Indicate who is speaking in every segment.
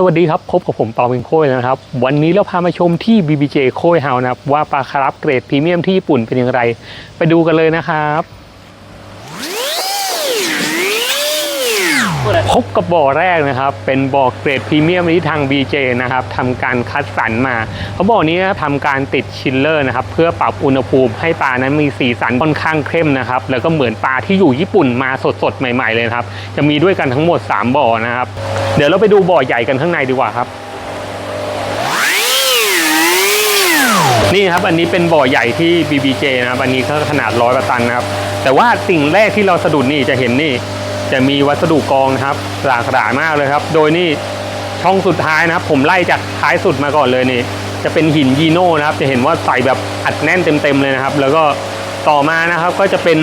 Speaker 1: สวัสดีครับ พบกับผมปาวินโค้ยนะครับ วันนี้เราพามาชมที่ BBJ โค้ยเฮานะครับ ว่าปลาคารับเกรดพรีเมียมที่ญี่ปุ่นเป็นอย่างไร ไปดูกันเลยนะครับ พบกับบ่อแรกนะครับ เป็นบ่อเกรดพรีเมียมที่ทาง BJ นะครับทำการคัดสรรมาเขาบอกนี้นะครับทำการติดชิลเลอร์นะครับ เพื่อปรับอุณหภูมิให้ปลานั้นมีสีสันค่อนข้างเข้มนะครับ แล้วก็เหมือนปลาที่อยู่ญี่ปุ่นมาสดๆ ใหม่ๆเลยครับ จะมีด้วยกันทั้งหมด 3 บ่อนะครับ เดี๋ยวเราไปดูบ่อใหญ่กันข้างในดีกว่าครับนี่ครับอันนี้เป็นบ่อใหญ่ที่ BBJ นะครับอันนี้ก็ขนาดร้อยตันนะครับ แต่ว่าสิ่งแรกที่เราสะดุดนี่จะเห็นนี่ จะมีวัสดุกองนะครับหลากหลายมากเลยครับ โดยนี่ช่องสุดท้ายนะครับ ผมไล่จากท้ายสุดมาก่อนเลยนี่ จะเป็นหินยีโน่นะครับ จะเห็นว่าใส่แบบอัดแน่นเต็มๆเลยนะครับ แล้วก็ต่อมานะครับก็จะเป็น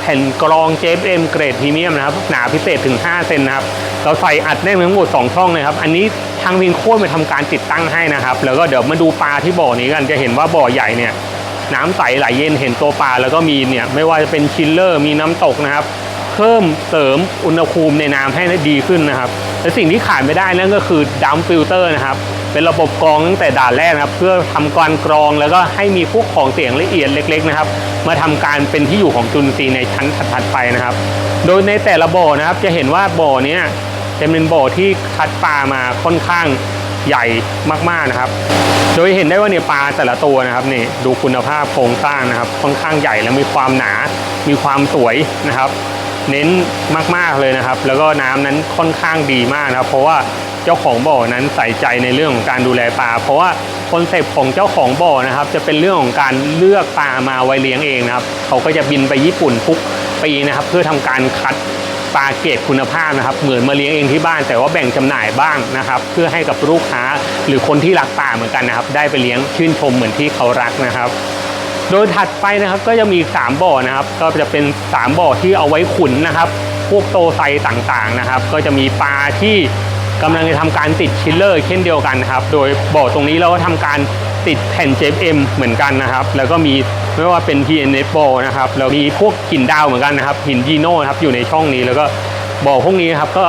Speaker 1: แผ่นกรอง JFM เกรดพรีเมียมนะครับหนาพิเศษถึง 5 เซนนะครับ เราใส่อัดแน่นทั้งหมด 2 ช่องเลยครับ อันนี้ทางวินโค้ดมาทำการติดตั้งให้นะครับ แล้วก็เดี๋ยวมาดูปลาที่บ่อนี้กัน จะเห็นว่าบ่อใหญ่เนี่ยน้ำใสไหลเย็นเห็นตัวปลาแล้วก็มีเนี่ยไม่ว่าจะเป็นชิลเลอร์มีน้ำตกนะครับ เพิ่มเสริมอุณหภูมิในน้ำให้ดีขึ้นนะครับ และสิ่งที่ขาดไม่ได้นั่นก็คือดัมฟิลเตอร์นะครับ เป็นระบบกรองตั้งแต่ด่านแรกนะครับ เพื่อทำการกรองแล้วก็ให้มีพวกของเสียงละเอียดเล็ก ๆ นะครับ มาทำการเป็นที่อยู่ของจุลินทรีย์ในชั้นถัดๆไปนะครับ โดยในแต่ละบ่อนะครับจะเห็นว่าบ่อเนี้จะเป็นบ่อที่คัดปลามาค่อนข้างใหญ่มากๆนะครับ โดยเห็นได้ว่าเนี่ยปลาแต่ละตัวนะครับนี่ดูคุณภาพโครงสร้างนะครับ ค่อนข้างใหญ่และมีความหนา มีความสวยนะครับ เน้นมากๆเลยนะครับ แล้วก็น้ำนั้นค่อนข้างดีมากนะครับ เพราะว่าเจ้าของบ่อนั้นใส่ใจในเรื่องของการดูแลปลา เพราะว่าคอนเซปต์ของเจ้าของบ่อนะครับ จะเป็นเรื่องของการเลือกปลามาไว้เลี้ยงเองนะครับ เขาก็จะบินไปญี่ปุ่นทุกปีนะครับ เพื่อทำการคัดปลาเกรดคุณภาพนะครับ เหมือนมาเลี้ยงเองที่บ้าน แต่ว่าแบ่งจำหน่ายบ้างนะครับ เพื่อให้กับลูกค้าหรือคนที่รักปลาเหมือนกันนะครับ ได้ไปเลี้ยงชื่นชมเหมือนที่เขารักนะครับ โดยถัดไปนะครับก็จะมี 3 บ่อนะครับ ก็จะเป็น 3 บ่อที่เอาไว้ขุนนะครับ พวกโตไซต่างๆนะครับ ก็จะมีปลาที่กำลังจะทำการติดชิลเลอร์เช่นเดียวกันนะครับ โดยบ่อตรงนี้เราก็ทำการติดแผ่น JFM เหมือนกันนะครับ แล้วก็มีไม่ว่าเป็น PNF บอนะครับแล้วมีพวกหินดาวเหมือนกันนะครับหินยีโน่นครับอยู่ในช่องนี้แล้วก็บ่อพวกนี้นะครับก็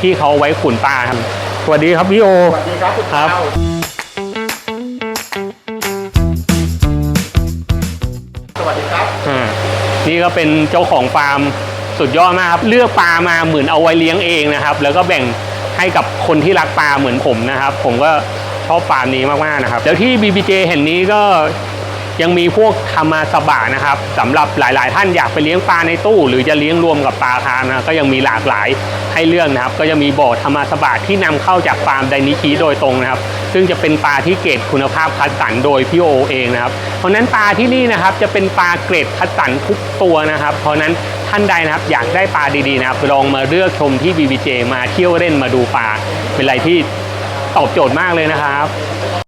Speaker 1: ที่เขาเอาไว้ขุนปลาครับสวัสดีครับพี่โอ
Speaker 2: สวัสดีครับคุณ
Speaker 1: ครับ
Speaker 2: วัสดีครับ
Speaker 1: อ่านี่ก็เป็นเจ้าของฟาร์มสุดยอดมากครับ เลือกปลามาเหมือนเอาไว้เลี้ยงเองนะครับ แล้วก็แบ่งให้กับคนที่รักปลาเหมือนผมนะครับ ผมก็ชอบฟาร์มนี้มากๆนะครับ แล้วที่ BBJ เห็นนี้ก็ ยังมีพวกธรรมาสบะนะครับสำหรับหลาย ๆ ท่านอยากไปเลี้ยงปลาในตู้ หรือจะเลี้ยงรวมกับปลาคาร์นะก็ยังมีหลากหลายให้เลือกนะครับ ก็จะมีบ่อธรรมาสบะที่นำเข้าจากฟาร์มไดนิชิโดยตรงนะครับ ซึ่งจะเป็นปลาที่เกรดคุณภาพคัดสรรโดยพี่โอเองนะครับ เพราะนั้นปลาที่นี่นะครับจะเป็นปลาเกรดคัดสรรทุกตัวนะครับ เพราะฉะนั้นท่านใดนะครับอยากได้ปลาดี ๆ นะครับลองมาเลือกชมที่ BBJ มาเที่ยวเล่นมาดูปลาเป็นอะไรที่ตอบโจทย์มากเลยนะครับ